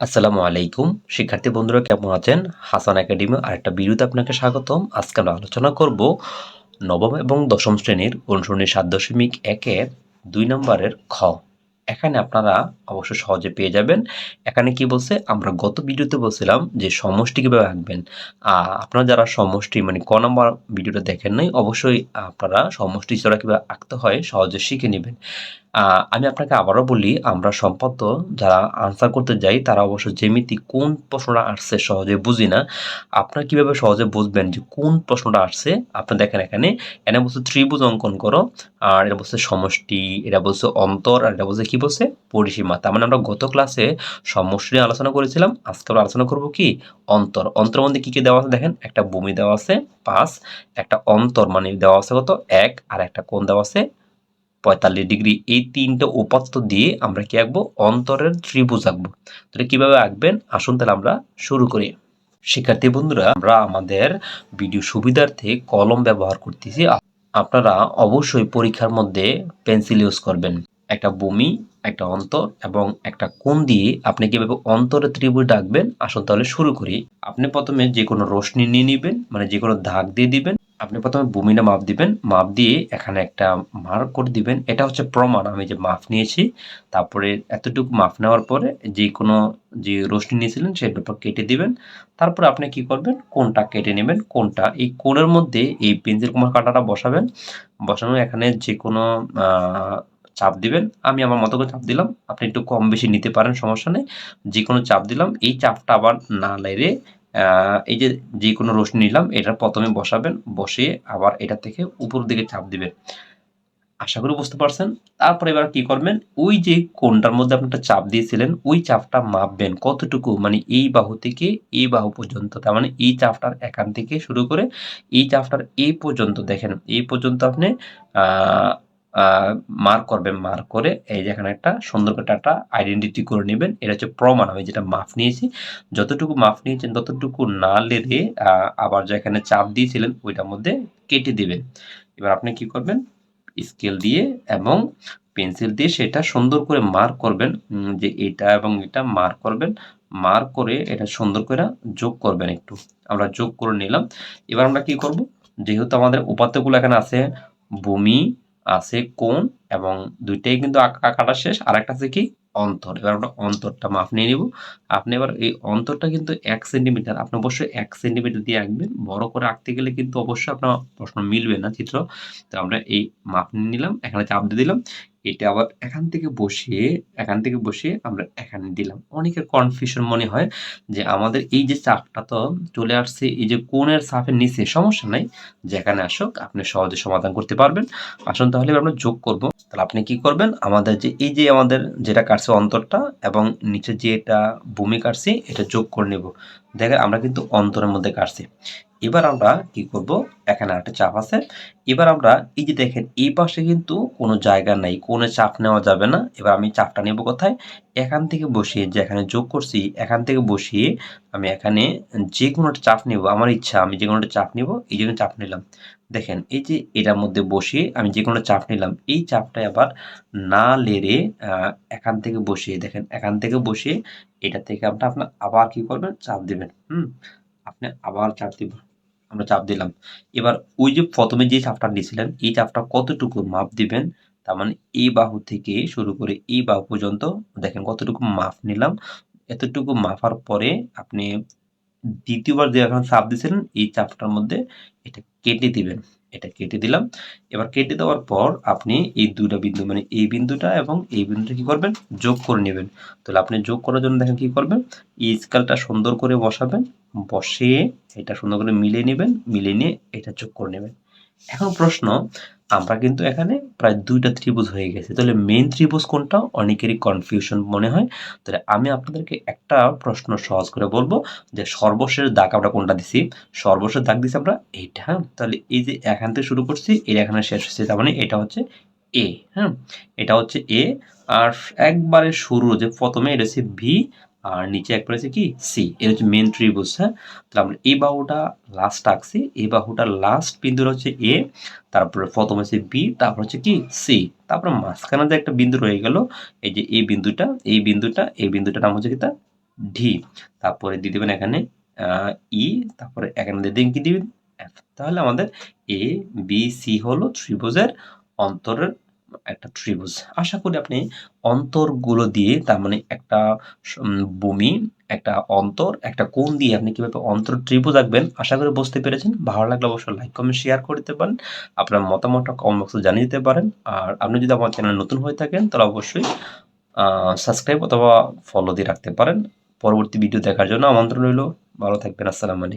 আসসালামু আলাইকুম। শিক্ষার্থী বন্ধুরা, কেমন আছেন? হাসান একাডেমি আরেকটা বিরুদ্ধে আপনাকে স্বাগতম। আজকে আমরা আলোচনা করব নবম এবং দশম শ্রেণির অনুসরণী সাত দশমিক একের দুই নম্বরের খ। এখানে আপনারা অবশ্য সহজে পেয়ে যাবেন। এখানে কি বলছে? আমরা গত ভিডিওতে বলছিলাম যে সমষ্টি কীভাবে আঁকবেন। আপনারা যারা সমষ্টি মানে ক নম্বর ভিডিওটা দেখেন নাই, অবশ্যই আপনারা সমষ্টি ছাড়া কীভাবে আঁকতে হয় সহজে শিখে নেবেন। আমি আপনাকে আবারও বলি, আমরা সম্পদ যারা আনসার করতে যাই, তারা অবশ্য জ্যামিতি কোন প্রশ্নটা আসছে সহজে বুঝি না। আপনারা কীভাবে সহজে বুঝবেন যে কোন প্রশ্নটা আসছে? আপনি দেখেন এখানে, এনে বলছে ত্রিভুজ অঙ্কন করো, আর এটা বলছে সমষ্টি, এটা বলছে অন্তর, আর এটা বলছে কি বলছে? পরিসীমা। তার মানে আমরা গত ক্লাসে সমষ্টি নিয়ে আলোচনা করেছিলাম। আজকে আমরা আলোচনা করব কি? অন্তর। অন্তর মধ্যে কি কি দেওয়া আছে? দেখেন, একটা ভূমি দেওয়া আছে, পাঁচ। একটা অন্তর মানে দেওয়া আছে কত? এক। আর একটা কোণ দেওয়া আছে, পঁয়তাল্লিশ ডিগ্রি। এই তিনটে উপাত্ত দিয়ে আমরা কি আঁকবো? অন্তরের ত্রিভুজ আঁকবো। তাহলে কীভাবে আঁকবেন? আসুন তাহলে আমরা শুরু করি। শিক্ষার্থী বন্ধুরা, আমরা আমাদের ভিডিও সুবিধার্থে কলম ব্যবহার করতেছি। আপনারা অবশ্যই পরীক্ষার মধ্যে পেন্সিল ইউজ করবেন। একটা ভূমি, একটা অন্তর এবং একটা কোণ দিয়ে আপনি কীভাবে অন্তরে ত্রিভুজ আঁকবেন আসুন তাহলে শুরু করি। আপনি প্রথমে যে কোনো রশ্মি নিয়ে নেবেন মানে যে কোনো দাগ দিয়ে দিবেন। আপনি প্রথমে ভূমিটা মাপ দিবেন। মাপ দিয়ে এখানে একটা মার্ক করে দিবেন। এটা হচ্ছে প্রমাণ, আমি যে মাপ নিয়েছি, তারপরে এতটুকু মাপ নেওয়ার পরে যে কোনো যে রশ্মি নিয়েছিলেন, সেটার উপর কেটে দিবেন। তারপর আপনি কি করবেন? কোনটা কেটে নেবেন। কোনটা এই কোণের মধ্যে এই পেন্সিল কুমার কাঁটাটা বসাবেন। বসানো এখানে যে কোনো চাপ দিবেন, আমি আমার মতো করে চাপ দিলাম। আপনি একটু কম বেশি নিতে পারেন, সমস্যা নেই। যে কোনো চাপ দিলাম, এই চাপটা আবার না লেড়ে এই যে যে কোনো রশ্মি নিলাম, এটা প্রথমে বসাবেন, বসিয়ে আবার এটা থেকে উপর দিকে চাপ দিবেন। আশা করি বুঝতে পারছেন। তারপরে এবার কি করবেন? ওই যে কোনটার মধ্যে আপনি একটা চাপ দিয়েছিলেন, ওই চাপটা মাপবেন কতটুকু? মানে এই বাহু থেকে এই বাহু পর্যন্ত, তার মানে এই চাপটার এখান থেকে শুরু করে এই চাপটার এই পর্যন্ত দেখেন। এই পর্যন্ত আপনি মার্ক করবেন মার্ক করে এই যে এখানে একটা সুন্দর করে একটা আইডেন্টিটি করে নেবেন। এটা হচ্ছে প্রমাণ। আমি যেটা মাপ নিয়েছি যতটুকু মাপ নিয়েছেন ততটুকু না আহ, আবার যেখানে চাপ দিয়েছিলেন ওইটার মধ্যে কেটে দিবেন। এবার আপনি কি করবেন? স্কেল দিয়ে এবং পেন্সিল দিয়ে সেটা সুন্দর করে মার্ক করবেন যে এটা এবং এটা মার্ক করবেন। মার্ক করে এটা সুন্দর করে যোগ করবেন একটু। আমরা যোগ করে নিলাম। এবার আমরা কি করব? যেহেতু আমাদের উপাত্তগুলো এখানে আছে ভূমি আছে কোন এবং দুইটাই কিন্তু আঁকা কাটা শেষ। আর একটা আছে কি? অন্তর, এবার আমরা অন্তরটা মাপ নিয়ে নিব। আপনি এবার এই অন্তরটা কিন্তু এক সেন্টিমিটার, আপনি অবশ্যই এক সেন্টিমিটার দিয়ে আঁকবেন। বড় করে আঁকতে গেলে কিন্তু অবশ্যই আপনার প্রশ্ন মিলবে না চিত্র। তো আমরা এই মাপ নিয়ে নিলাম, এখানে চাপ দিয়ে দিলাম। এটা আবার এখান থেকে বসিয়ে, এখান থেকে বসিয়ে আমরা এখানে দিলাম। অনেকের কনফিউশন মনে হয় যে আমাদের এই যে চাপটা তো চলে আসছে, এই যে কোণের চাপের নিচে, সমস্যা নাই। যেখানে আসুক, আপনি সহজে সমাধান করতে পারবেন। আসুন তাহলে আমরা যোগ করব। তাহলে আপনি কি করবেন? আমাদের যে, এই যে আমাদের যেটা কাটছে অন্তরটা এবং নিচে যে এটা ভূমি কাটছি, এটা যোগ করে নেব। দেখেন আমরা কিন্তু অন্তরের মধ্যে কাটছি। এবার আমরা কি করব? এখানে একটা চাপ আছে। এবার আমরা এই যে দেখেন, এই পাশে কিন্তু কোনো জায়গা নাই, কোনো চাপ নেওয়া যাবে না। এবার আমি চাপটা নেব কোথায়? এখান থেকে বসিয়ে যে এখানে যোগ করছি, এখান থেকে বসিয়ে আমি এখানে যে কোনো একটা চাপ নেব। আমার ইচ্ছা, আমি যে কোনো একটা চাপ নেব, এই জন্য চাপ নিলাম। দেখেন, এই যে এটার মধ্যে বসিয়ে আমি যে কোনো চাপ নিলাম, এই চাপটা আবার না লেড়ে এখান থেকে বসিয়ে, দেখেন, এখান থেকে বসিয়ে এটা থেকে আপনার আপনার আবার কি করবেন? চাপ দিবেন, হুম? আপনি আবার চাপ দিবেন, আমরা চাপ দিলাম। এবার ওই যে প্রথমে যে চাপটা নিয়েছিলেন, এই চাপটা কতটুকু মাপ দিবেন? তার মানে এই বাহু থেকে শুরু করে এই বাহু পর্যন্ত, দেখেন কতটুকু মাপ নিলাম। এতটুকু মাপার পরে আপনি দ্বিতীয়বার যে এখন চাপ দিয়েছিলেন, এই চাপটার মধ্যে এটা কেটে দিবেন। এটা কেটে দিলাম। এবার কেটে দেওয়ার পর আপনি এই দুটা বিন্দু মানে এই বিন্দুটা এবং এই বিন্দুটা কি করবেন? যোগ করে নেবেন। তাহলে আপনি যোগ করার জন্য দেখেন কি করবেন? এই স্কেলটা সুন্দর করে বসাবেন। বসিয়ে এটা সুন্দর করে মিলিয়ে নেবেন। মিলিয়ে নিয়ে এটা যোগ করে নেবেন। এখন প্রশ্ন, আমরা কিন্তু এখানে প্রায় দুইটা ত্রিভুজ হয়ে গেছে। তাহলে মেইন ত্রিভুজ কোনটা? অনেকেরই কনফিউশন মনে হয়। তাহলে আমি আপনাদেরকে একটা প্রশ্ন সহজ করে বলব যে সর্বশেষ দাগ আমরা কোনটা দিছি? সর্বশেষ দাগ দিছি আমরা এইটা হ্যাঁ? তাহলে এই যে এখান থেকে শুরু করছি, এর এখানে শেষ হচ্ছে, তার মানে এটা হচ্ছে এ হ্যাঁ? এটা হচ্ছে এ আর একবারে শুরু যে প্রথমে এটা হচ্ছে ভি আর নিচে একবারে হচ্ছে কি? সি এটা হচ্ছে মেন ত্রিভুজ হ্যাঁ? তাহলে আমরা এই বাহুটা লাস্ট আঁকছি। এই বাহুটা লাস্ট বিন্দুটা হচ্ছে এ তারপরে প্রথম হচ্ছে বি তারপর হচ্ছে কি? সি তারপরে মাঝখানে যে একটা বিন্দু রয়ে গেল, এই যে এই বিন্দুটা এই বিন্দুটা, এই বিন্দুটার নাম হচ্ছে কি তা ডি তারপরে দিয়ে দেবেন এখানে ই তারপরে এখানে দিয়ে দিন কি দিবেন? তাহলে আমাদের এ বি সি হলো ত্রিভুজের অন্তরের একটা ত্রিভুজ। আশা করি আপনি অন্তরগুলো দিয়ে, তার মানে একটা ভূমি, একটা অন্তর, একটা কোণ দিয়ে আপনি কীভাবে অন্তর ত্রিভুজ আঁকবেন, আশা করি বুঝতে পেরেছেন। ভালো লাগলে অবশ্যই লাইক কমেন্ট শেয়ার করে দিতে পারেন। আপনার মতামতটা কমেন্ট বক্সে জানিয়ে দিতে পারেন। আর আপনি যদি আমার চ্যানেল নতুন হয়ে থাকেন, তাহলে অবশ্যই সাবস্ক্রাইব অথবা ফলো দিয়ে রাখতে পারেন। পরবর্তী ভিডিও দেখার জন্য আমন্ত্রণ রইল। ভালো থাকবেন, আসসালামু আলাইকুম।